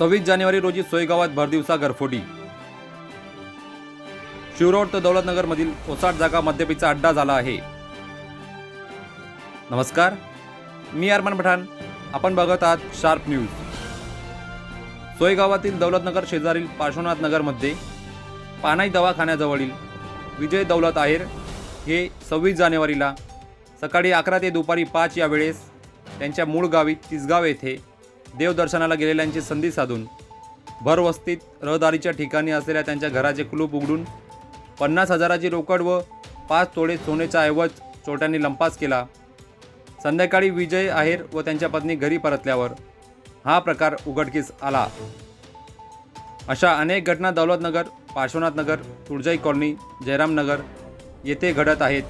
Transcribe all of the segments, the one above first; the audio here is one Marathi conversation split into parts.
सव्वीस जानेवारी रोजी सोयगावात भरदिवसा घरफोडी. शिवरोड ते दौलतनगरमधील ओसाट जागा मद्यपीचा अड्डा झाला आहे. नमस्कार मी अरमान पठाण. आपण बघत आहात शार्प न्यूज. सोयगावातील दौलतनगर शेजारील पार्श्वनाथ नगरमध्ये पानाई दवाखान्याजवळील विजय दौलत आहेर हे सव्वीस जानेवारीला सकाळी अकरा ते दुपारी पाच या वेळेस त्यांच्या मूळ गावी तिसगाव येथे देवदर्शनाला गेलेल्यांची संधी साधून भरवस्तीत रहदारीच्या ठिकाणी असलेल्या त्यांच्या घराचे कुलूप उघडून पन्नास हजाराची रोकड व पाच तोडे सोनेचा ऐवज चोट्यांनी लंपास केला. संध्याकाळी विजय आहेर व त्यांच्या पत्नी घरी परतल्यावर हा प्रकार उघडकीस आला. अशा अनेक घटना दौलतनगर पार्श्वनाथनगर तुळजाई कॉलनी जयरामनगर येथे घडत आहेत.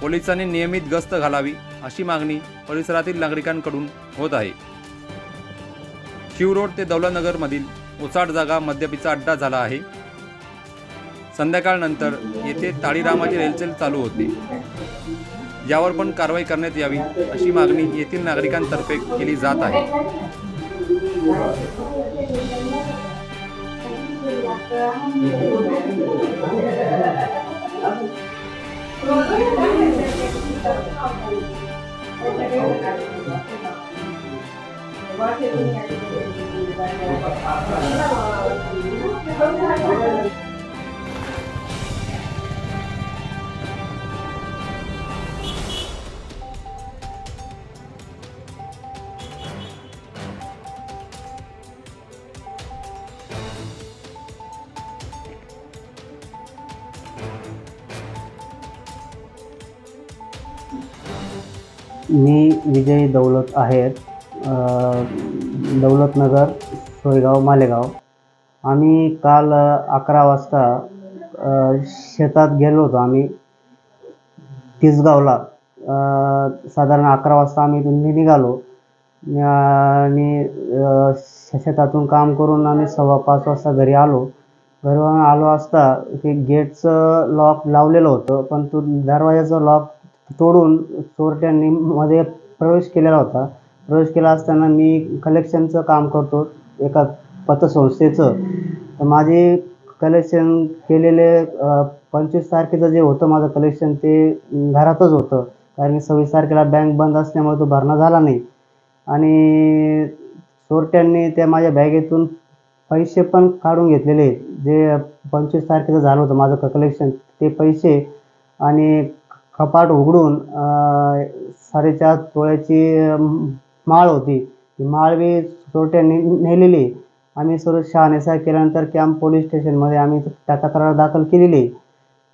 पोलिसांनी नियमित गस्त घालावी अशी मागणी परिसरातील नागरिकांकडून होत आहे. शिवरोड ते दौलतनगरमधील ओसाड जागा मद्यपीचा अड्डा झाला आहे. संध्याकाळनंतर येथे ताळीरामाची रेलचेल चालू होते. यावर पण कारवाई करण्यात यावी अशी मागणी येथील नागरिकांतर्फे केली जात आहे. हो. मी विजय दौलत आहेत दौलतनगर सोयगाव मालेगाव. आम्ही काल अकरा वाजता शेतात गेलो होतो आम्ही. तिसगावला साधारण अकरा वाजता आम्ही इथून निघालो. आणि शेतातून काम करून आम्ही सव्वा पाच वाजता घरी आलो. घरी आलो असता ते गेटचं लॉक लावलेलं होतं पण तो दरवाजाचं लॉक तोडून चोरट्यांनी मध्ये प्रवेश केलेला होता. प्रवेश केला असताना मी कलेक्शनचं काम करतो एका पतसंस्थेचं. तर माझे कलेक्शन केलेले पंचवीस तारखेचं जे होतं माझं कलेक्शन ते घरातच होतं. कारण की सव्वीस तारखेला बँक बंद असल्यामुळे तो भरणा झाला नाही. आणि चोरट्यांनी त्या माझ्या बॅगेतून पैसे पण काढून घेतलेले. जे पंचवीस तारखेचं झालं होतं माझं कलेक्शन ते पैसे आणि कपाट उघडून साडेचार तोळ्याची माळ होती. ती माळ बी चोरट्यांनी नेलेली. आम्ही आम्ही सर्व शहानिशा केल्यानंतर कॅम्प पोलीस स्टेशनमध्ये आम्ही त्या तक्रार दाखल केलेली.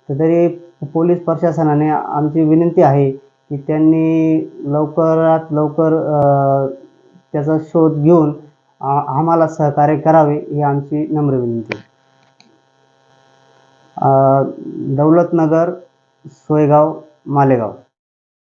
तर तरी पोलीस प्रशासनाने आमची विनंती आहे की त्यांनी लवकरात लवकर त्याचा शोध घेऊन आम्हाला सहकार्य करावे ही आमची नम्र विनंती. दौलतनगर सोयगाव मालेगाव.